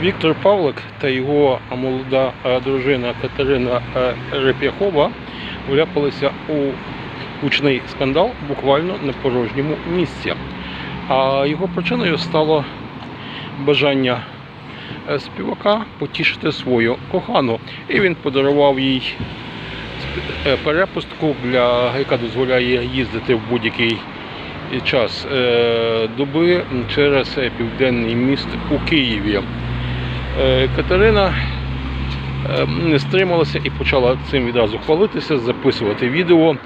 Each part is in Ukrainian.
Віктор Павлик та його молода е, дружина Катерина е, Реп'яхова вляпалися у гучний скандал буквально на порожньому місці. А його причиною стало бажання е, співака потішити свою кохану. І він подарував їй перепустку, для, яка дозволяє їздити в будь-який час доби через південний міст у Києві. Е, Катерина е, не стрималася і почала цим відразу хвалитися, записувати відео.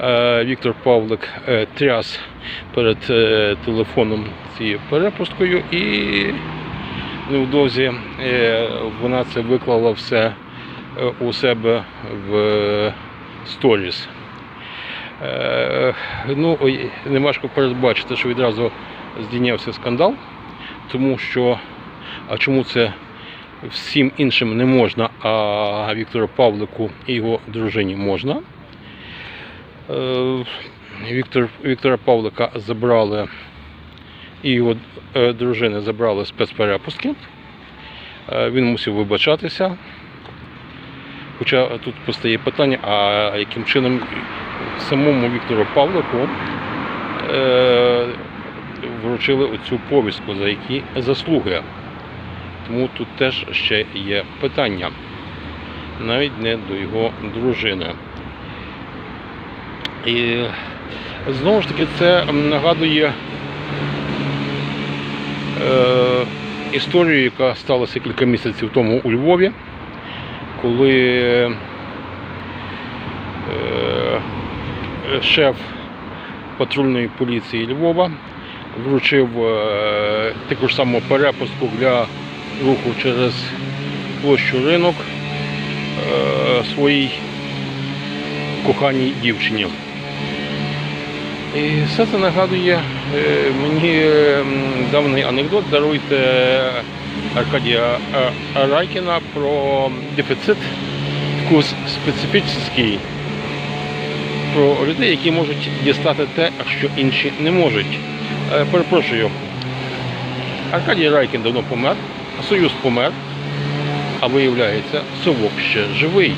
Е, Віктор Павлик е, тряс перед телефоном цією перепусткою і невдовзі вона це виклала все у себе в сторіс. Ну, ой, не важко передбачити, що відразу здійнявся скандал, тому що а чому це всім іншим не можна, а Віктору Павлику і його дружині можна? Е, Віктор, Віктора Павлика забрали і його е, дружини забрали спецперепустки. Е, Він мусив вибачатися. Хоча тут постає питання, а яким чином самому Віктору Павлику вручили оцю повістку, за які заслуги. Тому тут теж ще є питання, навіть не до його дружини. І знову ж таки це нагадує е, історію, яка сталася кілька місяців тому у Львові, коли е, шеф патрульної поліції Львова вручив е, таку ж саму перепустку для руху через площу ринок е, своїй коханій дівчині. І все це нагадує е, мені м, давний анекдот, даруйте Аркадія е, Райкіна про дефіцит, вкус специфічний, про людей, які можуть дістати те, що інші не можуть. Е, Перепрошую, Аркадій Райкін давно помер, Союз помер, а виявляється, совок ще живий.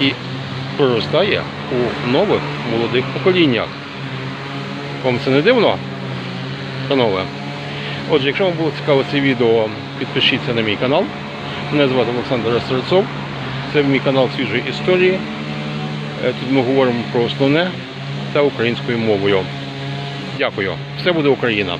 І проростає у нових молодих поколіннях. Вам це не дивно? Панове. Отже, якщо вам було цікаво це відео, підпишіться на мій канал. Мене звати Олександр Острецов. Це мій канал свіжої історії. Е, Тут ми говоримо про основне та українською мовою. Дякую. Все буде Україна!